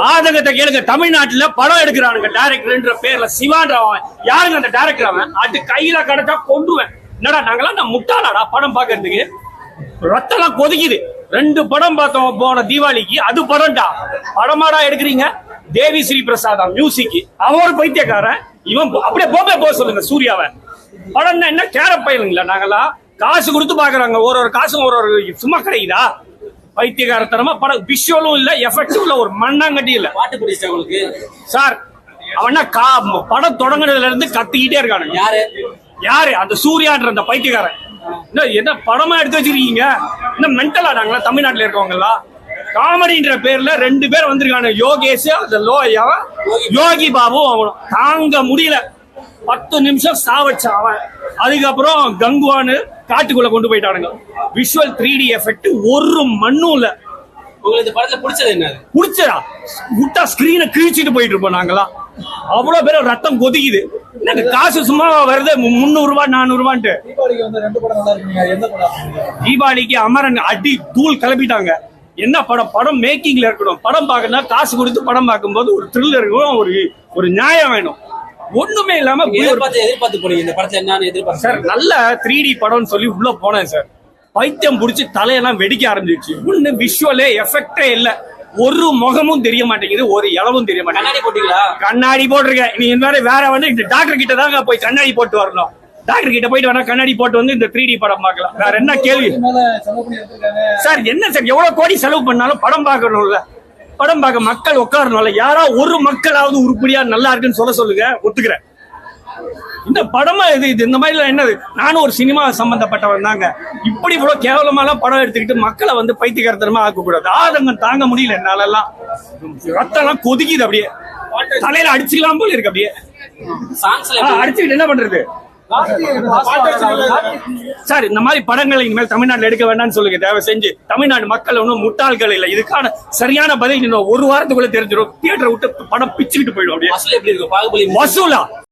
பாதகத்தை கேளுங்க. தமிழ்நாட்டுல படம் எடுக்கிறானுங்க டைரக்டர்ன்ற பேர்ல சிவான்ற அவன் யாருங்க அந்த டைரக்டர் அவன்? அது கையில கிடைச்சா கொண்டுவேன் என்னடா நாங்களாம் நான் முட்டாளாடா படம் பாக்குறதுக்கு ரத்தம்லாம் கொதிக்குது. ரெண்டு படம் பார்த்தோம் போன தீபாவளிக்கு. அது படம்டா. படமாடா எடுக்கிறீங்க? தேவி ஸ்ரீ பிரசாதா மியூசிக் அவன் ஒரு பைத்தியக்காரன். இவன் அப்படியே போபே போக சொல்லுங்க சூர்யாவை. படம்னா என்ன? கேர பயிலுங்களா நாங்களாம் காசு கொடுத்து பாக்குறாங்க ஒரு ஒரு காசும் ஒரு ஒரு சும்மா கிடைக்குதா? பைத்தியகாரத்தனமா படம் விஷுவலும் இல்ல எஃபெக்டும் இல்ல ஒரு மண்ணாங்கட்டி இல்ல. பாட்டு பிடிச்சா உங்களுக்கு? சார் அவனா கா படம் தொடங்குனதுல இருந்து கத்திக்கிட்டே இருக்கானுங்க. யாரு? யாரு? அந்த சூர்யான்ற அந்த பைத்தியக்காரன். என்ன என்ன படமா எடுத்து வச்சிருக்கீங்க? என்ன மென்டலா நாங்களா தமிழ்நாட்டுல இருக்கவங்க எல்லாம் காமெடின்ற பேர்ல ரெண்டு பேர் வந்திருக்காங்க யோகேஷ் அந்த லோயா யோகி பாபு அவனும். தாங்க முடியல. பத்து நிமிஷம் சாவச்சான் அவன். அதுக்கப்புறம் கங்குவான்னு காட்டுக்குள்ள கொண்டு போயிட்டானுங்க. விஷுவல் த்ரீ டி எஃபெக்ட் ஒரு மண்ணும் இல்ல. உங்களுக்கு இந்த படத்துல பிடிச்சது என்ன? புடிச்சதா? விட்டா ஸ்கிரீனை கிழிச்சிட்டு போயிட்டு இருப்போம் நாங்களாம் அவ்வளவு பேர் ரத்தம் கொதிக்குது. எனக்கு காசு சும்மா வருது. முந்நூறு ரூபாய் நானூறு ரூபான்ட்டு. தீபாவளிக்கு அமரன் அடி தூள் கிளப்பிட்டாங்க. என்ன படம்? படம் மேக்கிங்ல இருக்கணும். படம் பார்க்கணும் காசு கொடுத்து படம் பார்க்கும்போது ஒரு த்ரில் இருக்கணும் ஒரு ஒரு நியாயம் வேணும். ஒண்ணுமே இல்லாம எதிர்பார்த்து எதிர்பார்த்து போனீங்க. இந்த படத்துல என்னன்னு எதிர்பார்த்து சார் நல்ல த்ரீ டி படம்னு சொல்லி உள்ள போனேன் சார். பைத்தியம் புடிச்சு தலையெல்லாம் வெடிக்க ஆரம்பிச்சிருச்சு. ஒண்ணு விஷுவலே எஃபெக்டே இல்ல. ஒரு முகமும் தெரிய மாட்டேங்குது ஒரு இளவும் தெரிய மாட்டேங்குது. கண்ணாடி போட்டீங்களா? கண்ணாடி போட்டிருக்கேன். நீ இந்த மாதிரி வேற வந்து இந்த டாக்டர் கிட்ட தாங்க போய் கண்ணாடி போட்டு வரணும். டாக்டர் கிட்ட போயிட்டு வேணா கண்ணாடி போட்டு வந்து இந்த த்ரீ டி படம் பார்க்கலாம். வேற என்ன கேள்வி? சார் என்ன சார் எவ்வளவு கோடி செலவு பண்ணாலும் படம் பார்க்கணும்ல. படம் பார்க்க மக்கள் உட்காரணும்ல யாரா ஒரு மக்களாவது உருப்படியா நல்லா இருக்குன்னு சொல்ல சொல்லுங்க ஒத்துக்கிறேன். இந்த படமா இது இது இந்த மாதிரிலாம் என்னது? நானும் ஒரு சினிமா சம்பந்தப்பட்டவன் தாங்க. இப்படி இவ்வளவு கேவலமாலாம் படம் எடுத்துக்கிட்டு மக்களை வந்து பைத்தியகாரத்தனமா ஆக்க கூடாது ஆதங்கம் தாங்க முடியல என்னால எல்லாம் ரத்தம் எல்லாம் கொதிக்குது அப்படியே. தலையில அடிச்சுக்கலாம் போல இருக்கு அப்படியே. அடிச்சுக்கிட்டு என்ன பண்றது? சார் இந்த மாதிரி படங்களை இனிமேல் தமிழ்நாட்டுல எடுக்க வேண்டாம்னு சொல்லுங்க. தயவு செஞ்சு தமிழ்நாடு மக்கள் ஒன்றும் முட்டாள்கள் இல்லை. இதுக்கான சரியான பதில் இன்னும் ஒரு வாரத்துக்குள்ள தெரிஞ்சிடும். தியேட்டரை விட்டு படம் பிச்சுக்கிட்டு போயிடும் அப்படியே. வசூலா?